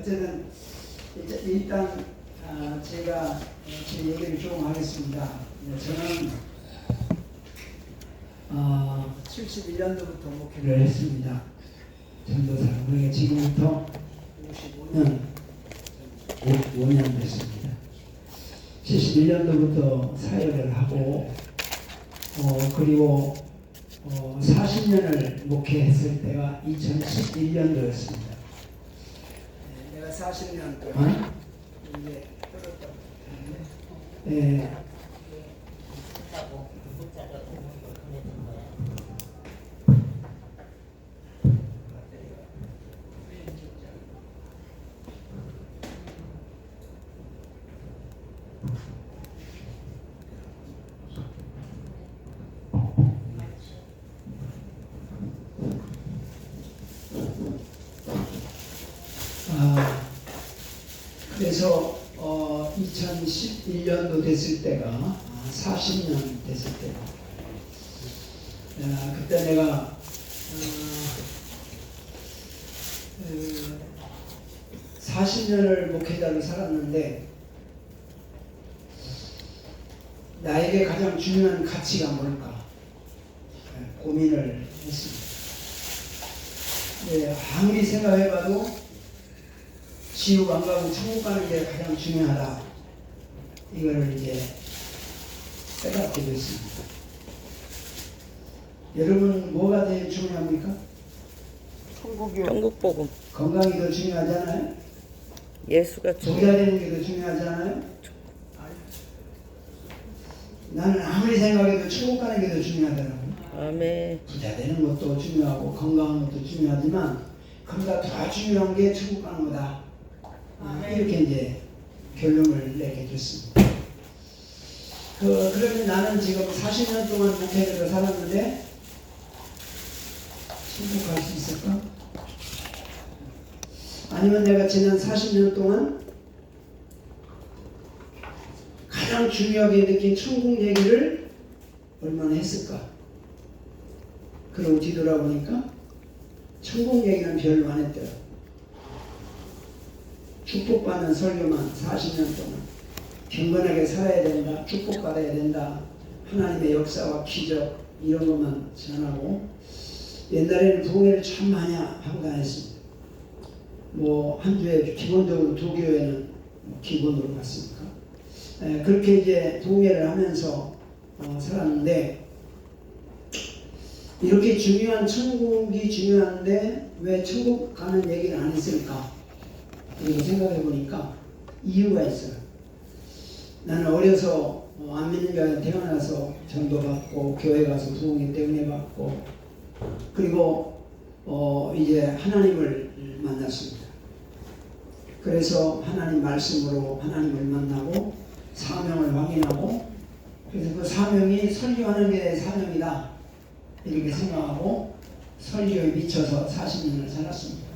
어쨌든 일단 아, 제가 제 얘기를 좀 하겠습니다. 네, 저는 어, 71년도부터 목회를 했습니다. 전도사 그게 지금부터 55년 5년 됐습니다. 71년도부터 사역을 하고 어, 그리고 어, 40년을 목회했을 때가 2011년도였습니다. 내가 40년 동안 이제 예, 문자고 문자가 오는 걸 보내준 거야. 아, 그래서 어, 2011년도 됐을 때가 아, 40년 됐을 때가. 아, 그때 내가 어, 그 40년을 목회자로 살았는데 나에게 가장 중요한 가치가 뭘까 네, 고민을 했습니다. 네, 아무리 생각해봐도 지옥 가는 게 가장 중요하다. 이거를 이제 깨닫게 됐습니다. 여러분 뭐가 제일 중요합니까? 천국이요. 천국 복음 건강이 더 중요하잖아요. 예수가 부자 중 되는 게 더 중요하잖아요. 나는 아무리 생각해도 천국 가는 게 더 중요하더라고요. 아멘 부자 되는 것도 중요하고 건강한 것도 중요하지만 그보다 더 중요한 게 천국 가는 거다. 아, 이렇게 이제 결론을 내게 됐습니다. 그, 그러면 나는 지금 40년 동안 목회자로 살았는데 갈수 있을까? 아니면 내가 지난 40년 동안 가장 중요하게 느낀 천국 얘기를 얼마나 했을까? 그러고 뒤돌아보니까 천국 얘기는 별로 안 했더라. 축복받는 설교만 40년 동안 경건하게 살아야 된다. 축복받아야 된다. 하나님의 역사와 기적 이런 것만 전하고 옛날에는 부흥회를 참 많이 하고 다녔습니다. 뭐 한 주에 기본적으로 두 교회는 뭐 기본으로 갔으니까 에, 그렇게 이제 부흥회를 하면서 어, 살았는데 이렇게 중요한 천국이 중요한데 왜 천국 가는 얘기를 안 했을까? 그리고 생각해 보니까 이유가 있어요. 나는 어려서 어, 안 믿는 게 아니라 태어나서 전도 받고 교회 가서 부흥회 때문에 받고 그리고 어, 이제 하나님을 만났습니다. 그래서 하나님 말씀으로 하나님을 만나고 사명을 확인하고 그래서 그 사명이 설교하는 게 사명이다 이렇게 생각하고 설교에 미쳐서 40년을 살았습니다.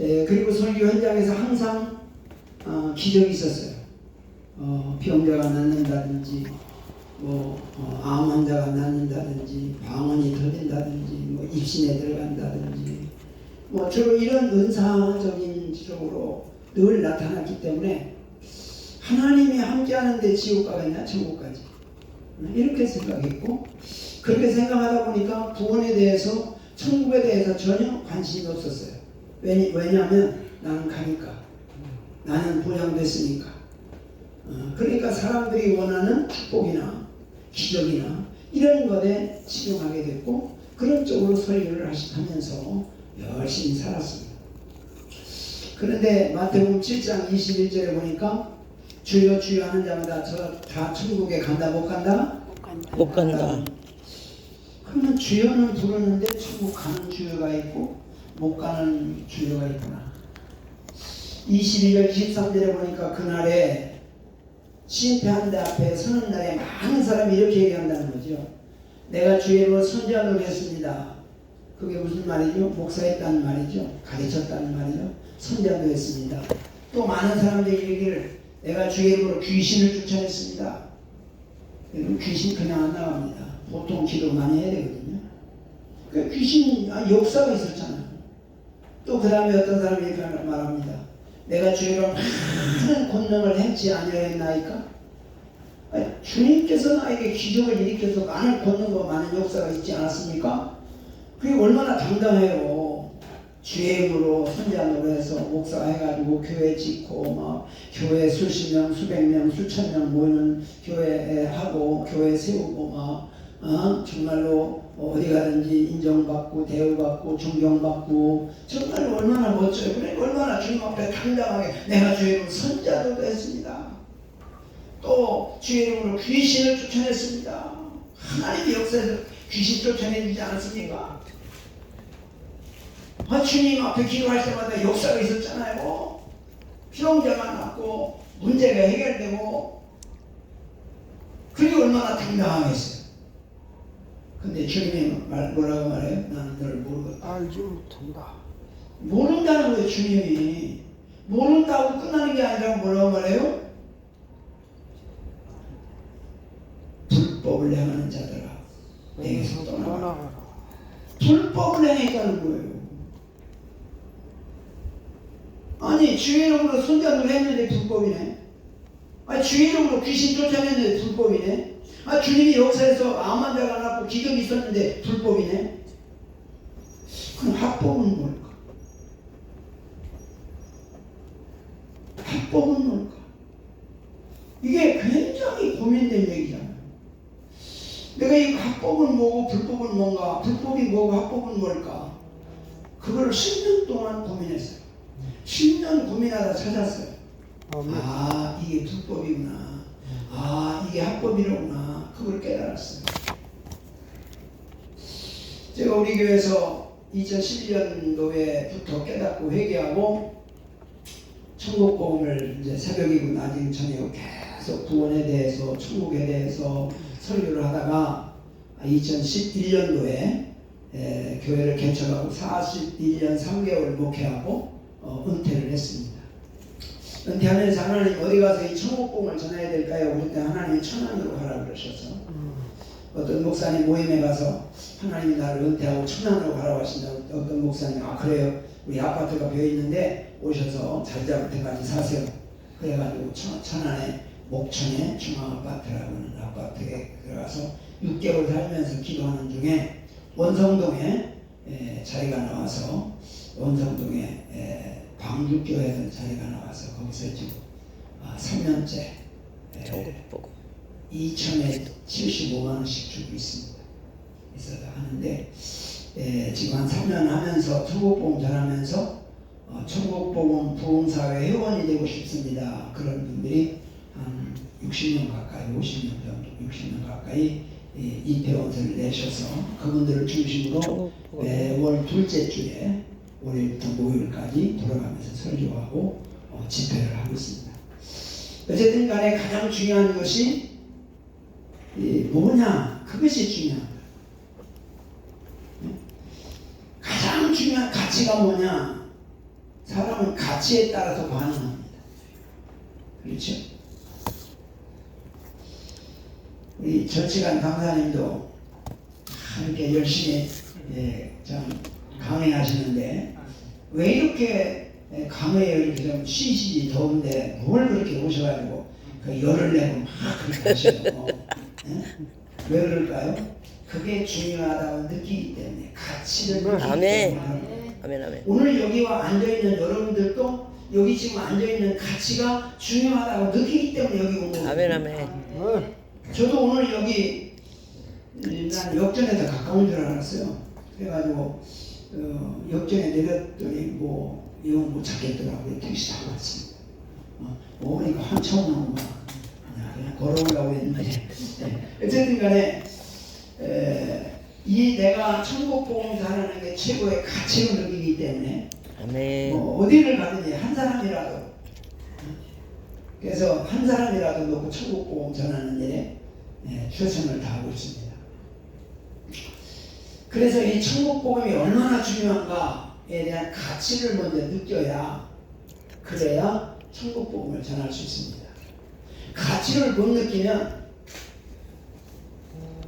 예, 그리고 설교 현장에서 항상 어, 기적이 있었어요. 어, 병자가 낫는다든지, 뭐 어, 암 환자가 낫는다든지, 방언이 터진다든지, 뭐 입신에 들어간다든지, 뭐 주로 이런 은사적인 쪽으로 늘 나타났기 때문에 하나님이 함께하는데 지옥 가겠냐, 천국 가지. 이렇게 생각했고 그렇게 생각하다 보니까 구원에 대해서 천국에 대해서 전혀 관심이 없었어요. 왜냐, 왜냐하면 나는 가니까 나는 보장됐으니까 어, 그러니까 사람들이 원하는 축복이나 기적이나 이런 것에 치중하게 됐고 그런 쪽으로 설교를 하시- 하면서 열심히 살았습니다. 그런데 마태복음 7장 21절에 보니까 주여 주여 하는 자마다 저 다 천국에 간다 못 간다? 못 간다 그러면 주여는 부르는데 천국 가는 주여가 있고 못 가는 주여가 있구나. 22절 23절에 보니까 그날에 데 앞에 서는 날에 많은 사람이 이렇게 얘기한다는 거죠. 내가 주의 이름으로 선지하도록 했습니다. 그게 무슨 말이죠? 목사했다는 말이죠. 가르쳤다는 말이죠. 선지하도록 했습니다. 또 많은 사람들이 얘기를 내가 주의 이름으로 귀신을 쫓아냈습니다. 여러분 귀신 그냥 안 나갑니다. 보통 기도 많이 해야 되거든요. 그 귀신 아, 역사가 있었잖아요. 또 그 다음에 어떤 사람이 이렇게 말합니다. 내가 주의로 많은 권능을 행치 아니하였나이까? 아니, 주님께서 나에게 기적을 일으켜서 많은 권능과 많은 역사가 있지 않았습니까? 그게 얼마나 당당해요. 주의 이름으로 선장으로 해서 목사 해가지고 교회 짓고 막 교회 수십 명, 수백 명, 수천 명 모이는 교회 하고 교회 세우고 막 어? 정말로 어디 가든지 인정받고 대우받고 존경받고 정말 얼마나 멋져요. 그래 얼마나 주님 앞에 당당하게 내가 주의 이름 선자도 됐습니다. 또 주의 이름으로 귀신을 쫓아냈습니다. 하나님의 역사에서 귀신 쫓아내지 않았습니까? 아, 주님 앞에 기도할 때마다 역사가 있었잖아요. 필요자가 났고 문제가 해결되고 그게 얼마나 당당하겠어요. 근데 주님이 말, 뭐라고 말해요? 나는 너를 모르거든. 알지 못한다. 모른다는 거예요, 주님이. 모른다고 끝나는 게 아니라 뭐라고 말해요? 불법을 행하는 자들아. 내게서 떠나라. 불법을 행했다는 거예요. 아니 주의 이름으로 손잡을 했는데 불법이네. 아니 주의 이름으로 귀신 쫓아냈는데 불법이네. 아 주님이 역사에서 암 환자가 났고 기적이 있었는데 불법이네. 그럼 합법은 뭘까? 합법은 뭘까? 이게 굉장히 고민된 얘기잖아요. 내가 이 합법은 뭐고 불법은 뭔가, 불법이 뭐고 합법은 뭘까? 그걸 10년 동안 고민했어요. 10년 고민하다 찾았어요. 아멘. 아, 이게 불법이구나. 아, 이게 합법이로구나. 그걸 깨달았어요. 제가 우리 교회에서 2011년도에부터 깨닫고 회개하고 천국복음을 이제 새벽이고 낮이고 저녁 계속 구원에 대해서 천국에 대해서 설교를 하다가 2011년도에 교회를 개척하고 41년 3개월 목회하고 어, 은퇴를 했습니다. 은퇴하면서 하나님 어디 가서 이 천국복음을 전해야 될까요? 그럴 때 하나님이 천안으로 가라 그러셔서 어떤 목사님 모임에 가서 하나님이 나를 은퇴하고 천안으로 가라고 하신다고 어떤 목사님. 아 그래요? 우리 아파트가 비어 있는데 오셔서 잘 잡을 때까지 사세요. 그래가지고 천, 천안에 목천에 중앙아파트라는 아파트에 들어가서 6개월 살면서 기도하는 중에 원성동에 에, 자리가 나와서 원성동에 에, 방주교회는 자리가 나와서 거기서 지금 아, 3년째 전국 보고 2천에 75만 원씩 주고 있습니다. 있어서 하는데 에, 지금 한 3년 하면서 천국복음 전하면서 어, 천국복음 부흥사회 회원이 되고 싶습니다. 그런 분들이 한 60년 가까이 50년 정도 60년 가까이 이, 이 회원들을 내셔서 그분들을 중심으로 매월 둘째 주에 월요일부터 목요일까지 돌아가면서 설교하고 어, 집회를 하고 있습니다. 어쨌든 간에 가장 중요한 것이 이 뭐냐 그것이 중요합니다. 네? 가장 중요한 가치가 뭐냐 사람은 가치에 따라서 반응합니다. 그렇죠? 우리 절치간 강사님도 이렇게 열심히 예, 참 강의하시는데 왜 이렇게 예, 강의에 이렇게 좀 시시히 더운데 뭘 그렇게 오셔가지고 그 열을 내고 막 그렇게 하시고 예? 왜 그럴까요? 그게 중요하다고 느끼기 때문에 가치를 느끼기 아멘. 때문에. 아멘 아멘 오늘 여기와 앉아있는 여러분들도 여기 지금 앉아있는 가치가 중요하다고 느끼기 때문에 여기 온 거예요. 아멘 아멘 네. 저도 오늘 여기 음, 난 역전에서 가까운 줄 알았어요. 그래가지고 어, 역전에 내렸더니 뭐 이거 못 찾겠더라고요. 택시 타고 왔습니다. 어, 오니까 한참 오는구만. 걸어오려고 했는데 네. 어쨌든 간에 에, 이 내가 천국 전하는 게 최고의 가치로 느끼기 때문에 아멘 뭐 어디를 가든지 한 사람이라도 그래서 한 사람이라도 놓고 천국 복음 전하는 일에 예, 최선을 다하고 있습니다. 그래서 이 천국 복음이 얼마나 중요한가에 대한 가치를 먼저 느껴야 그래야 천국 복음을 전할 수 있습니다. 가치를 못 느끼면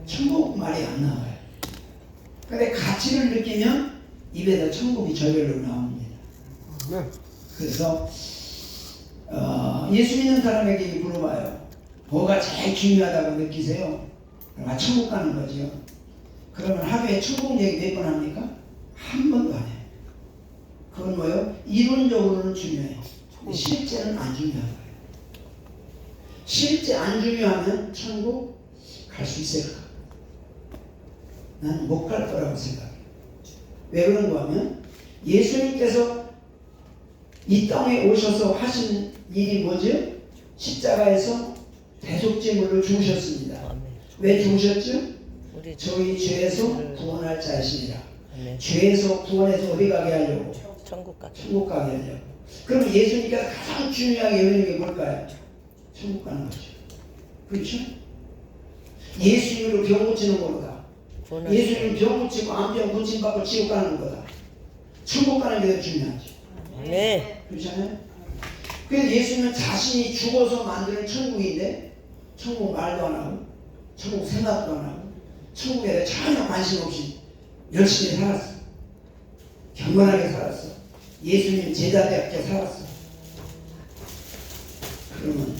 천국 말이 안 나와요. 근데 가치를 느끼면 입에서 천국이 저절로 나옵니다. 네. 그래서 어, 예수 믿는 사람에게 물어봐요. 뭐가 제일 중요하다고 느끼세요? 아, 천국 가는 거죠. 그러면 하루에 천국 얘기 몇 번 합니까? 한 번도 안 해요. 그건 뭐예요? 이론적으로는 중요해요. 실제는 안 중요한 거예요. 실제 안 중요하면 천국 갈 수 있을까? 나는 못 갈 거라고 생각해요. 왜 그런가 하면 예수님께서 이 땅에 오셔서 하신 일이 뭐죠? 십자가에서 대속제물로 죽으셨습니다. 왜 죽으셨죠? 저희 죄에서 구원할 자이시니라. 죄에서 구원해서 어디 가게 하려고? 천국 가게. 천국 가게 하려고. 그럼 예수님께서 가장 중요하게 여기는 게 뭘까요? 천국 가는 거죠. 그렇죠? 예수님으로 병 고치는 거보다 구원할 예수님 병 고치고 암병 고침 받고 지옥 가는 거보다 천국 가는 게 더 중요하죠. 아멘. 그렇잖아요? 그래서 예수님은 자신이 죽어서 만드는 천국인데 천국 말도 안 하고 천국 생각도 안 하고 천국에 대해 전혀 관심 없이 열심히 살았어. 경건하게 살았어. 예수님 제자답게 살았어. 그러면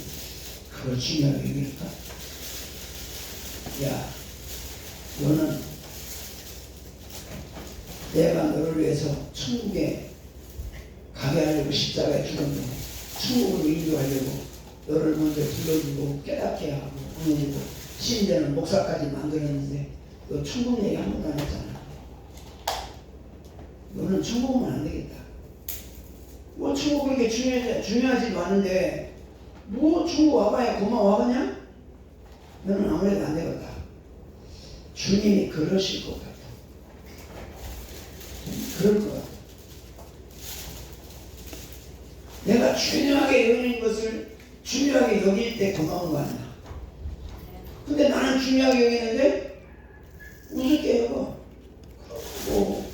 그걸 중요하게 여길까? 야, 너는 내가 너를 위해서 천국에 가게 하려고 십자가에 죽었는데 천국으로 인도하려고 너를 먼저 불러주고 깨닫게 하고 보내주고 심지어는 목사까지 만들었는데 너 천국 얘기 한 번도 안 했잖아. 너는 천국은 안 되겠다. 뭐 천국 그렇게 중요하지, 중요하지도 않은데 뭐 천국 와봐야 고마워하냐? 너는 아무래도 안 되겠다. 주님이 그러실 것 같아. 그럴 것 같아. 내가 중요하게 여기는 것을 중요하게 여길 때 고마운 거 아니야. 근데 나는 중요하게 여기는데 우습게 여겨. 뭐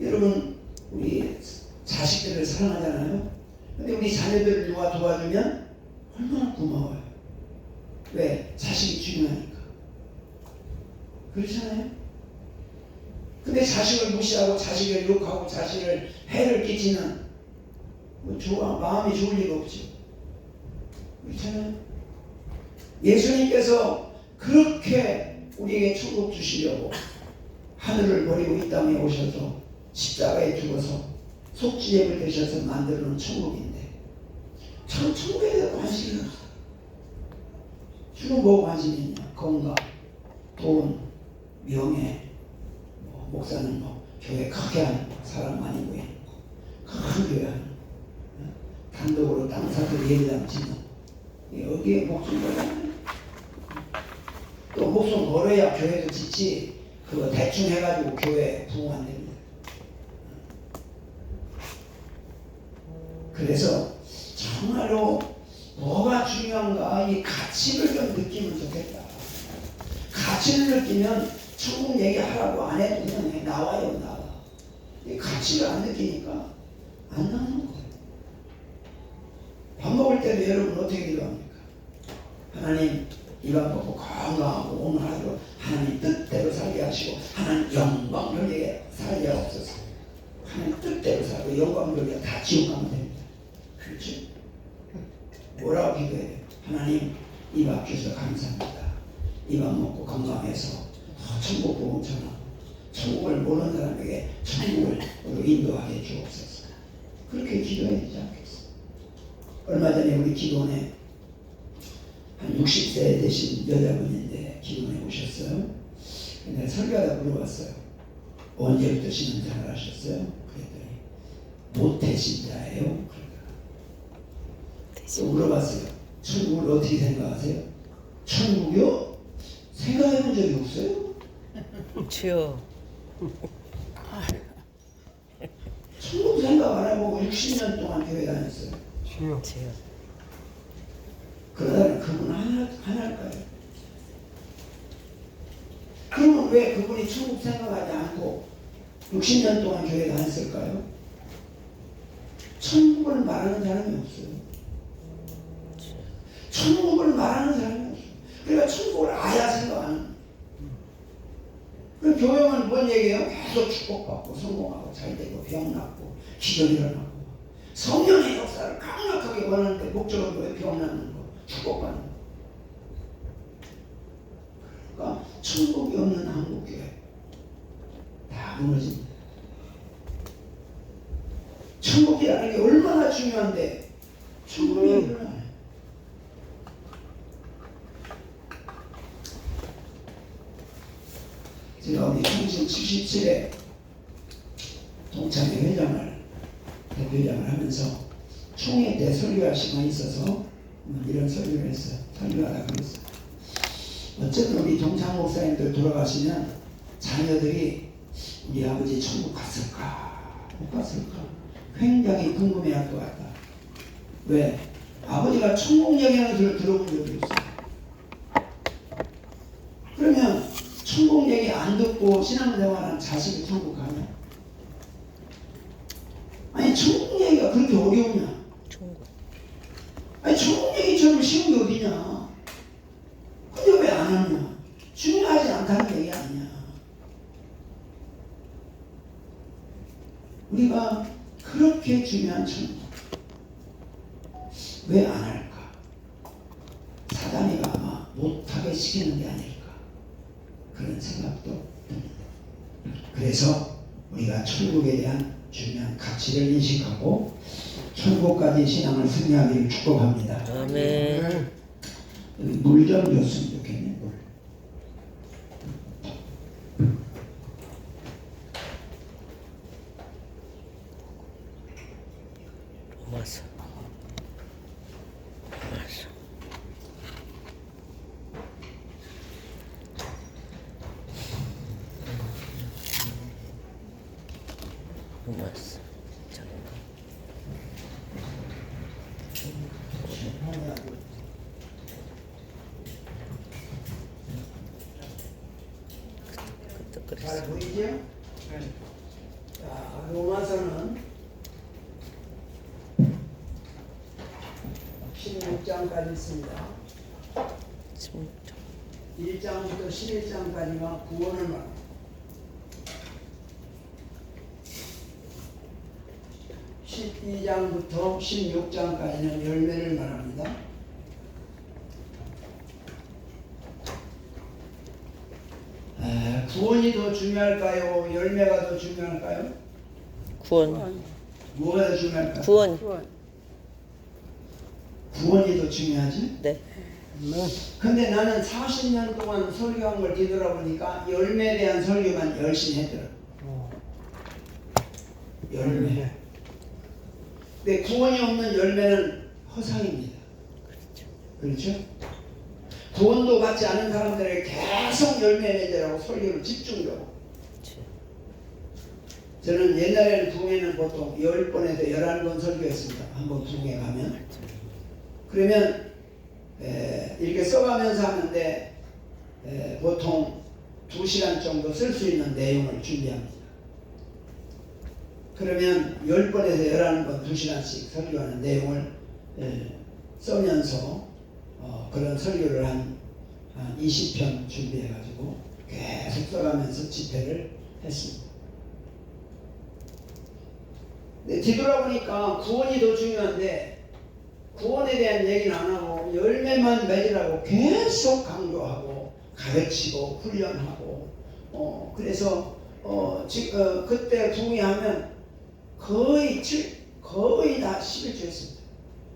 여러분 우리 자식들을 사랑하잖아요. 근데 우리 자녀들을 누가 도와주면 얼마나 고마워요. 왜? 자식이 중요하니까. 그렇잖아요. 근데 자식을 무시하고 자식을 욕하고 자식을 해를 끼치는 뭐 좋아 마음이 좋을 리가 없죠. 그렇잖아요. 예수님께서 그렇게 우리에게 천국 주시려고 하늘을 버리고 이 땅에 오셔서 십자가에 죽어서 속죄를 되셔서 만들어 놓은 천국인데 참 천국에 대해 관심이 없어. 주로 뭐 관심이 있냐? 건강, 돈, 명예, 뭐 목사는 뭐 교회 크게 하는 거, 사람 많이 모이는 거, 큰 교회 하는 거, 어? 단독으로 땅 사서 예배당 짓는 거. 여기에 목숨 걸어야 또 목숨 걸어야 교회도 짓지 그거 대충 해가지고 교회 부흥 안됩니다. 그래서 정말로 뭐가 중요한가 이 가치를 좀 느끼면 좋겠다. 가치를 느끼면 천국 얘기하라고 안 해도 그냥 해. 나와요 나와. 이 가치를 안 느끼니까 안 나오는 거예요. 밥 먹을 때도 여러분 어떻게 기도합니까? 하나님 이밥 먹고 건강하고 오늘 하루 하나님 뜻대로 살게 하시고 하나님 영광 돌리게 살게 하옵소서. 하나님 뜻대로 살고 영광 돌리게 다 지옥 가면 됩니다. 그렇죠? 뭐라고 기도해야 돼요? 하나님 이밥 주셔서 감사합니다. 이밥 먹고 건강해서 더 천국 보험 전하고 천국을 모르는 사람에게 천국을 인도하게 주옵소서. 그렇게 기도해야 되지 않겠어? 얼마 전에 우리 기도원에 한 60세 되신 여자분인데 기도원에 오셨어요. 근데 설교하다 물어봤어요. 언제부터 신앙생활 하셨어요? 그랬더니 모태신자예요. 또 물어봤어요. 천국을 어떻게 생각하세요? 천국이요? 생각해 본 적이 없어요? 주여. 천국 생각 안 해보고 60년 동안 교회 다녔어요. 주여. 주여. 그러다가 그분 하나, 하나일까요? 그러면 왜 그분이 천국 생각하지 않고 60년 동안 교회 다녔을까요? 천국을 말하는 사람이 없어요. 천국을 말하는 사람이 없어요. 그러니까 천국을 아야 생각 안 해요. 그 교회만 뭔 얘기예요? 계속 축복받고 성공하고 잘되고 병났고 기도 일어나고 성령의 역사를 강력하게 원하는데 목적은 뭐예요? 병나는 거 축복받는 거 그러니까 천국이 없는 한국교회 다 무너집니다 천국이라는 게 얼마나 중요한데 천국이 일어나 97에 동창회 회장을 대표회장을 하면서 총회 때 설교할 시간이 있어서 뭐 이런 설교를 했어요. 설교하라고 했어요. 어쨌든 우리 동창 목사님들 돌아가시면 자녀들이 우리 아버지 천국 갔을까 못 갔을까 굉장히 궁금해할 것 같다. 왜? 아버지가 천국 얘기하는 줄 들어본 적이 없어. 듣고 신앙생활한 자식이 천국 가냐? 아니 천국 얘기가 그렇게 어려우냐? 천국. 아니 천국 얘기처럼 쉬운 게 어디냐? 근데 왜 안 하냐? 중요하지 않다는 얘기 아니야. 우리가 그렇게 중요한 천국 왜 안 할까? 사단이가 아마 못하게 시키는 게 아닐까 그런 생각도 듭니다. 그래서 우리가 천국에 대한 중요한 가치를 인식하고 천국까지 신앙을 승리하기를 축복합니다. 아멘. 여기 물좀 줬으면 좋겠네 물. 로마서. 로마서. 로마서. 잠깐. 그때 잘 그랬어. 보이죠? 자, 로마서는 16장까지 있습니다. 지금 1장부터 11장까지가 구원을 말합니다. 12장부터 16장까지는 열매를 말합니다. 아, 구원이 더 중요할까요? 열매가 더 중요할까요? 구원. 뭐가 더 중요할까요? 구원. 구원이 더 중요하지? 네. 근데 나는 40년 동안 설교한 걸 뒤돌아보니까 열매에 대한 설교만 열심히 했더라. 열매. 근데 구원이 없는 열매는 허상입니다. 그렇죠? 구원도 받지 않은 사람들에게 계속 열매 맺으라고 설교를 집중적으로. 저는 옛날에는 부흥회는 보통 10번에서 11번 설교했습니다. 한번 부흥회 가면. 그러면 에, 이렇게 써가면서 하는데 에, 보통 2시간 정도 쓸 수 있는 내용을 준비합니다. 그러면 10번에서 11번 2시간씩 설교하는 내용을 에, 써면서 어, 그런 설교를 한, 한 20편 준비해가지고 계속 써가면서 집회를 했습니다. 네, 뒤돌아보니까 구원이 더 중요한데 구원에 대한 얘기는 안 하고 열매만 맺으라고 계속 강조하고 가르치고 훈련하고 어 그래서 어, 지, 어 그때 부흥하면 거의 칠, 거의 다 11조 했습니다.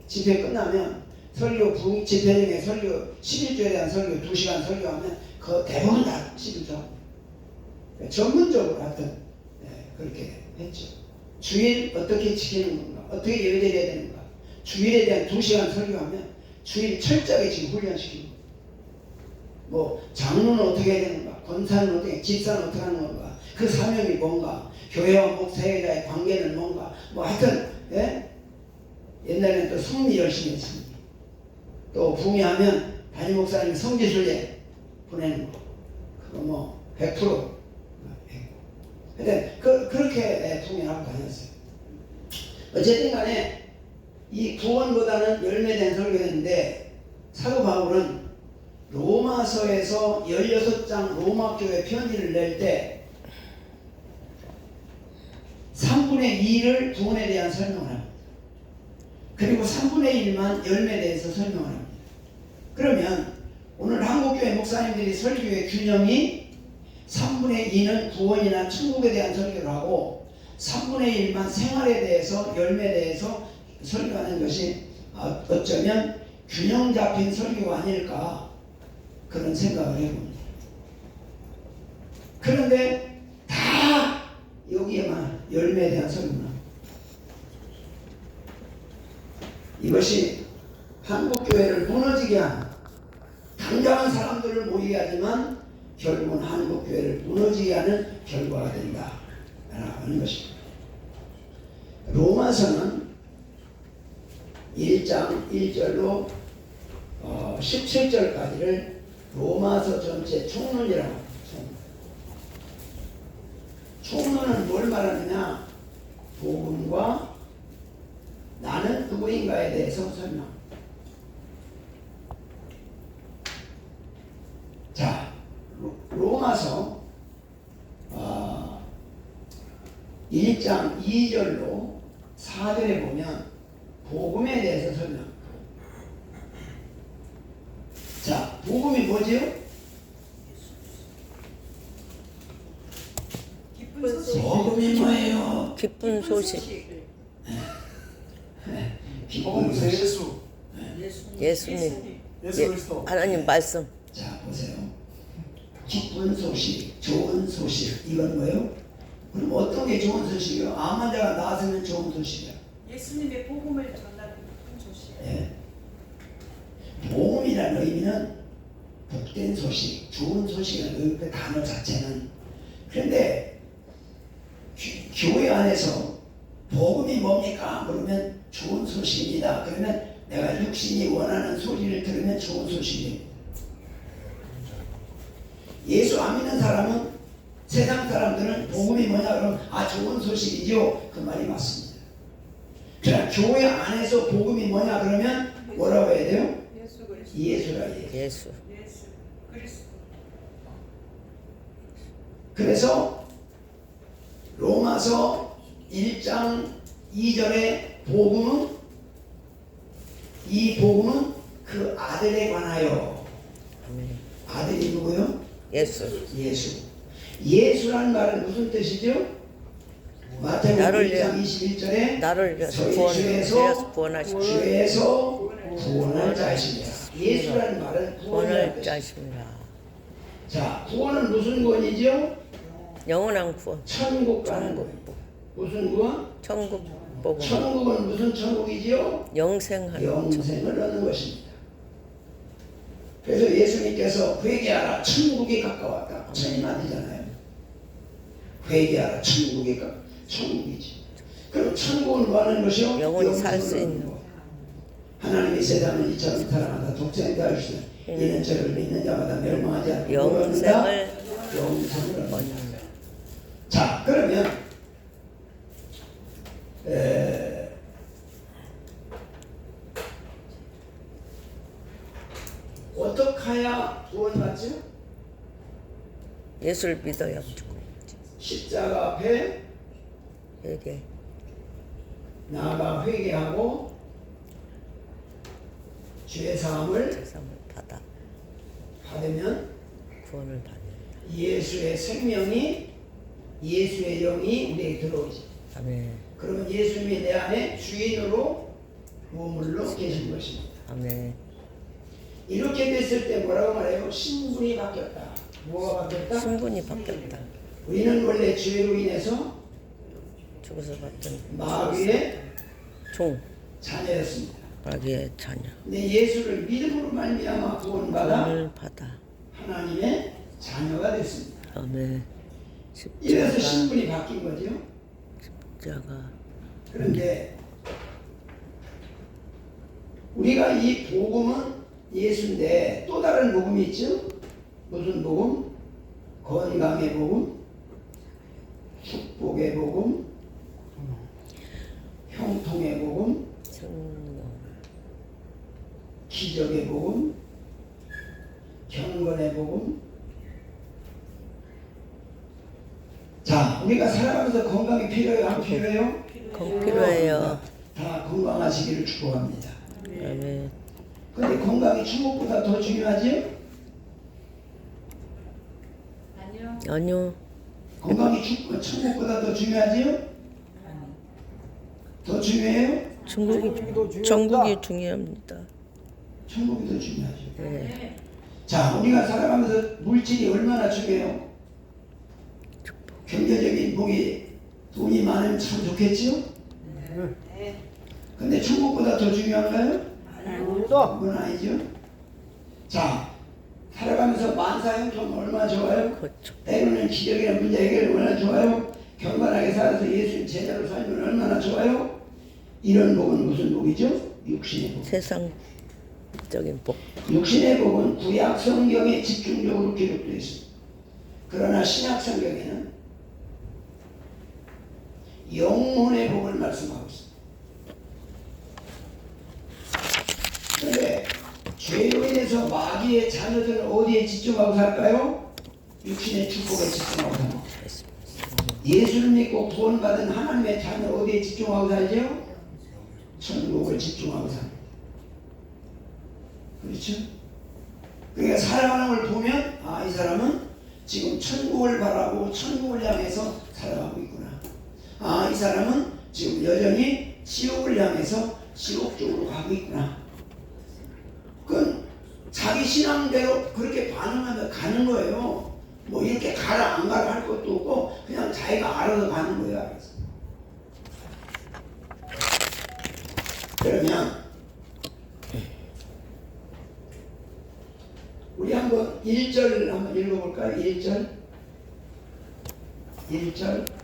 집회 끝나면 설교 부흥 집회 중에 설교 11조에 대한 설교 2시간 설교하면 그 대부분 다 11조 합니다. 전문적으로 하여튼 예, 그렇게 했죠. 주일 어떻게 지키는 건가? 어떻게 예배드려야 되는가? 주일에 대한 두 시간 설교하면 주일 철저하게 지금 훈련시키는 거예요. 뭐 장로는 어떻게 해야 되는가? 권사는 어떻게, 집사는 어떻게 하는 건가? 그 사명이 뭔가? 교회와 목사회자의 관계는 뭔가? 뭐 하여튼 예? 옛날에는 또 성리 열심히 했습니다. 또 붕이하면 담임 목사님 성지순례 보내는 거. 그거 뭐 100% 했고. 근데 그, 그렇게 붕이하고 다녔어요. 어쨌든 간에 이 구원보다는 열매된 설교했는데 사도 바울은 로마서에서 16장 로마 교회 편지를 낼 때 3분의 2를 구원에 대한 설명을 합니다. 그리고 3분의 1만 열매에 대해서 설명을 합니다. 그러면 오늘 한국교회 목사님들이 설교의 균형이 3분의 2는 구원이나 천국에 대한 설교를 하고 3분의 1만 생활에 대해서 열매에 대해서 설교하는 것이 어- 어쩌면 균형 잡힌 설교가 아닐까 그런 생각을 해봅니다. 그런데 다 여기에만 열매에 대한 설교만. 이것이 한국 교회를 무너지게 하는 당당한 사람들을 모이게 하지만 결국은 한국 교회를 무너지게 하는 결과가 된다라는 것입니다. 로마서는 1장 1절로 어, 17절까지를 로마서 전체 총론이라고 합니다. 총론. 총론은 뭘 말하느냐? 복음과 나는 누구인가에 대해서 설명. 자, 로- 로마서 어, 1장 2절로 4절에 보면 복음에 대해서 설명. 자, 복음이 뭐지요? 복음이 뭐예요? 기쁜 소식. 기쁜 소식. 예수 예수님. 예수 예, 그리스도 하나님 말씀. 자 보세요. 기쁜 소식, 좋은 소식 이건 뭐예요? 그럼 어떤 게 좋은 소식이요? 암 환자가 나았으면 좋은 소식이야. 예수님의 복음을 전하는 큰 소식. 예. 복음이라는 의미는 복된 소식, 좋은 소식이라는 그 단어 자체는 그런데 기- 교회 안에서 복음이 뭡니까? 그러면 좋은 소식입니다. 그러면 내가 육신이 원하는 소리를 들으면 좋은 소식입니다. 예수 안 믿는 사람은 세상 사람들은 복음이 뭐냐 그러면 아 좋은 소식이죠. 그 말이 맞습니다. 그러나 교회 안에서 복음이 뭐냐 그러면 뭐라고 해야 돼요? 예수 그리스도. 예수라. 예수. 예수 그리스도. 그래서 로마서 1장 2절의 복음은 이 복음은 그 아들에 관하여 아멘. 아들이 누구요? 예수. 예수. 예수란 말은 무슨 뜻이죠? 마태복음 나를 1장 위해- 21절에 나를 구원, 주에서 구원하시고 주에서 구원할 자이십니다. 예수라는 말은 구원을. 짜십니다. 자, 구원은 무슨 구원이죠? 영원한 구원. 천국 천국. 무슨 구원? 천국 복음. 천국은 무슨 천국이지요? 영생하는 천. 영생을 얻는 것입니다. 그래서 예수님께서 회개하라 천국이 가까웠다. 천이 아니잖아요. 회개하라 천국이 가 천국이지. 그럼 천국은 뭐 하는 것이요? 영원히 살수 영생을 있는 것. 하나님이 세상을 이처럼 사랑하다 독생자 하시되 이는 저를 믿는 자마다 멸망하지 않고 영생을 영생을 얻는다. 얻는 자 그러면 에, 어떻게 하야 구원받죠? 예수를 믿어야 무조건 십자가 앞에 회개. 나아가 회개하고 죄 사함을 받아 받으면 구원을 받는다. 예수의 생명이 예수의 영이 우리에게 들어오지. 아멘. 그러면 예수님이 내 안에 주인으로 머물러 계신 것입니다. 아멘. 이렇게 됐을 때 뭐라고 말해요? 신분이 바뀌었다. 뭐가 바뀌었다? 신분이 바뀌었다. 우리는 원래 죄로 인해서 죽어서 받던 마귀의 종 자녀였습니다. 마귀의 자녀. 근데 예수를 믿음으로 말미암아 구원받아 받아. 하나님의 자녀가 됐습니다. 아멘. 이래서 신분이 바뀐 거죠. 십자가 그런데 우리가 이 복음은 예수인데 또 다른 복음이 있죠? 무슨 복음? 건강의 복음, 축복의 복음, 형통의 복음, 기적의 복음, 경건의 복음. 자, 우리가 살아가면서 건강이 필요해요? 안 필요해요? 필요해요. 다 건강하시기를 축복합니다. 아멘. 근데 건강이 축복보다 더 중요하지? 아니요. 아니요. 건강이 축, 천국보다 더 중요하지요? 더 중요해요? 천국이 천국이 중요합니다. 천국이 더 중요하죠. 네. 자, 우리가 살아가면서 물질이 얼마나 중요해요? 경제적인 복이 돈이 많으면 참 좋겠지요? 근데 천국보다 더 중요한가요? 그건 아니죠. 자, 살아가면서 만사 형통 얼마나 좋아요? 그렇죠. 때로는 기적이나 문제 해결이 얼마나 좋아요? 경건하게 살아서 예수님 제자로 살면 얼마나 좋아요? 이런 복은 무슨 복이죠? 육신의 복. 세상적인 복. 육신의 복은 구약 성경에 집중적으로 기록되어 있습니다. 그러나 신약 성경에는 영혼의 복을 말씀하고 있습니다. 그런데 죄로 인해서 마귀의 자녀들은 어디에 집중하고 살까요? 육신의 축복에 집중하고 살고 예수를 믿고 구원 받은 하나님의 자녀 어디에 집중하고 살죠? 천국을 집중하고 삽니다. 그렇죠? 그러니까 살아가는 걸 보면 아 이 사람은 지금 천국을 바라고 천국을 향해서 살아가고 있구나. 아 이 사람은 지금 여전히 지옥을 향해서 지옥 쪽으로 가고 있구나. 자기 신앙대로 그렇게 반응하면 가는 거예요. 뭐 이렇게 가라 안 가라 할 것도 없고 그냥 자기가 알아서 가는 거예요. 알아서. 그러면 우리 한번 1절 한번 읽어볼까요? 1절 1절